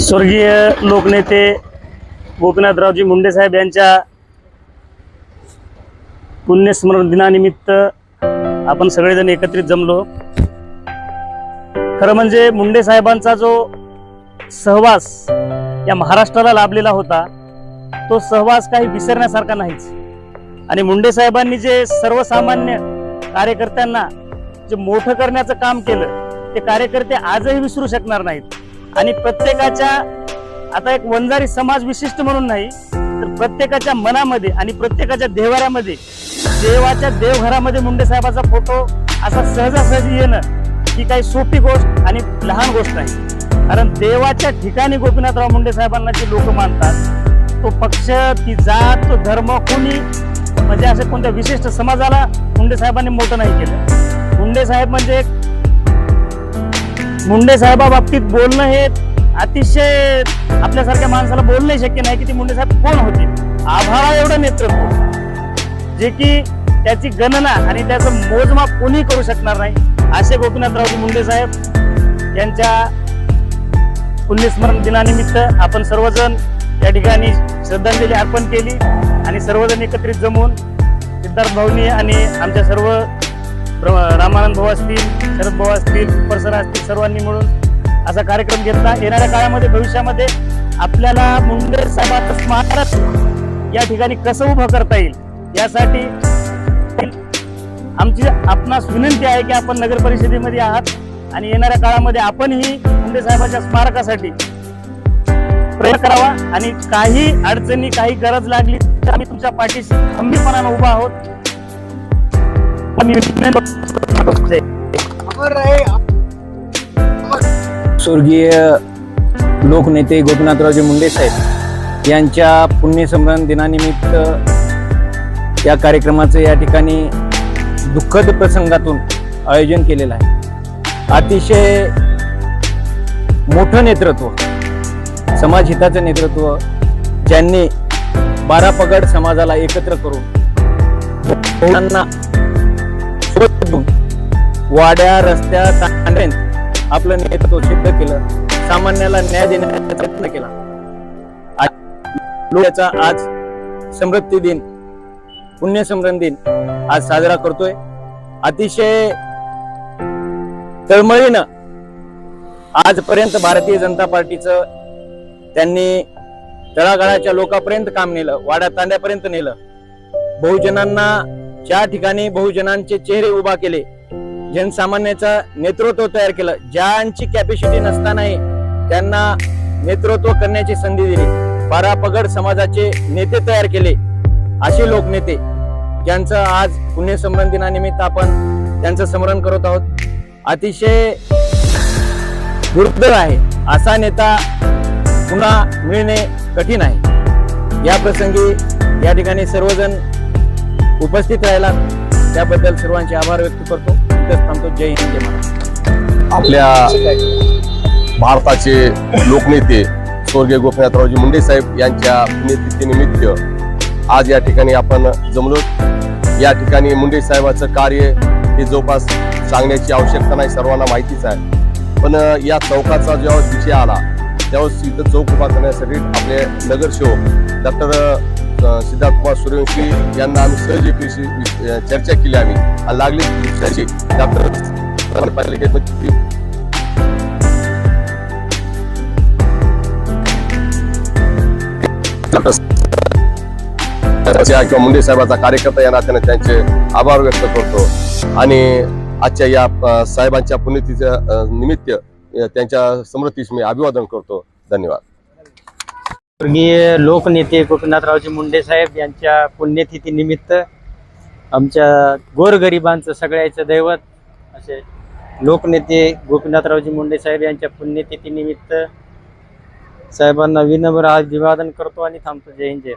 स्वर्गीय लोकनेते गोपीनाथरावजी मुंडे साहेब यांच्या पुण्यस्मरण दिनानिमित्त आपण सगळेजण एकत्रित जमलो. खरं म्हणजे मुंडे साहेबांचा जो सहवास या महाराष्ट्राला लाभलेला होता तो सहवास काही विसरण्यासारखा नाहीच. आणि मुंडे साहेबांनी जे सर्वसामान्य कार्यकर्त्यांना जे मोठं करण्याचं काम केलं ते कार्यकर्ते आजही विसरू शकणार नाहीत. आणि प्रत्येकाच्या आता एक वंजारी समाज विशिष्ट म्हणून नाही तर प्रत्येकाच्या मनामध्ये आणि प्रत्येकाच्या देवाऱ्यामध्ये देवाच्या देवघरामध्ये मुंडे साहेबाचा फोटो असा सहजासहजी येणं ही काही सोपी गोष्ट आणि लहान गोष्ट नाही कारण देवाच्या ठिकाणी गोपीनाथराव मुंडे साहेबांना जे लोक मानतात तो पक्ष ती जात तो धर्म कोणी म्हणजे असे कोणत्या विशिष्ट समाजाला मुंडे साहेबांनी मोठं नाही केलं. मुंडे साहेब म्हणजे मुंडे साहेबाबाबतीत बोलणं हे अतिशय आपल्यासारख्या माणसाला बोलणं शक्य नाही की ते मुंडे साहेब कोण होते. आभाळा एवढं नेतृत्व. जे की त्याची गणना आणि त्याचं मोजमाप कोणी करू शकणार नाही. असे गोपीनाथरावजी मुंडे साहेब यांच्या पुण्यस्मरण दिनानिमित्त आपण सर्वजण या ठिकाणी श्रद्धांजली अर्पण केली आणि सर्वजण एकत्रित जमून सिद्धार्थ भाऊनी आणि आमच्या सर्व रामानंद भाऊ असतील शरद भाऊ असतील कुपर सर असतील सर्वांनी मिळून असा कार्यक्रम घेतला. येणाऱ्या काळामध्ये भविष्यामध्ये आपल्याला मुंडे साहेबांचं स्मारक या ठिकाणी कसं उभं करता येईल यासाठी आमची आपणास विनंती आहे की आपण नगर परिषदेमध्ये आहात आणि येणाऱ्या काळामध्ये आपणही मुंडे साहेबांच्या स्मारकासाठी प्रयत्न करावा आणि काही अडचणी काही गरज लागली तर आम्ही तुमच्या पाठीशी खंबीरपणानं उभा आहोत. स्वर्गीय लोकनेते गोपीनाथरावजी मुंडे साहेब यांच्या पुण्यसंभ्रम दिनानिमित्त या कार्यक्रमाचं या ठिकाणी दुःखद प्रसंगातून आयोजन केलेलं आहे. अतिशय मोठं नेतृत्व समाजहिताचं नेतृत्व ज्यांनी बारा पगड समाजाला एकत्र करून वाड्या रस्त्या तांड्यात आपलं नेतृत्व सिद्ध केलं. सामान्याला न्याय देण्याचा प्रयत्न केला. लोकांचा आज समृद्धी दिन पुण्य पुण्यस्मरण दिन आज साजरा करतोय. अतिशय तळमळीनं आजपर्यंत भारतीय जनता पार्टीचं त्यांनी तळागाळाच्या लोकांपर्यंत काम नेलं वाड्या तांड्यापर्यंत नेलं. बहुजनांना ज्या ठिकाणी बहुजनांचे चेहरे उभा केले जनसामान्याचं नेतृत्व तयार केलं ज्यांची कॅपॅसिटी नसतानाही त्यांना नेतृत्व करण्याची संधी दिली बारा पगड समाजाचे नेते तयार केले असे लोकनेते ज्यांचं आज पुण्यस्मरण दिनानिमित्त आपण त्यांचं स्मरण करत आहोत. अतिशय दुर्दैव आहे असा नेता पुन्हा मिळणे कठीण आहे. या प्रसंगी या ठिकाणी सर्वजण उपस्थित राहिला त्याबद्दल सर्वांचे आभार व्यक्त करतो. इथंच थांबतो. जय हिंद जय आपल्या भारताचे लोकनेते स्वर्गीय गोपीनाथरावजी मुंडे साहेब यांच्या पुण्यतिथीनिमित्त आज या ठिकाणी आपण जमलो या ठिकाणी मुंडे साहेबाचं कार्य हे जवळपास सांगण्याची आवश्यकता नाही सर्वांना माहितीच आहे. पण या चौकाचा जेव्हा विषय आला त्यावेळेस इथं चौक उभा करण्यासाठी आपले नगरसेवक डॉक्टर सिद्धार्थ कुमार सूर्यवंशी यांना आम्ही सहज चर्चा केली आम्ही. आणि लागली त्याची डॉक्टर पालिकेमध्ये किंवा मुंडे साहेबाचा कार्यकर्ता या नात्याने त्यांचे आभार व्यक्त करतो. आणि आजच्या या साहेबांच्या पुण्यतिथीच्या निमित्त त्यांच्या समृद्धीस मी अभिवादन करतो. धन्यवाद. स्वर्गीय लोकनेते गोपीनाथरावजी मुंडे साहेब यांच्या पुण्यतिथी निमित्त आमच्या गोरगरिबांचं सगळ्याचं दैवत असे लोकनेते गोपीनाथरावजी मुंडे साहेब यांच्या पुण्यतिथी निमित्त साहेबांना विनम्र अभिवादन करतो आणि थांबतो. जय हिंद जय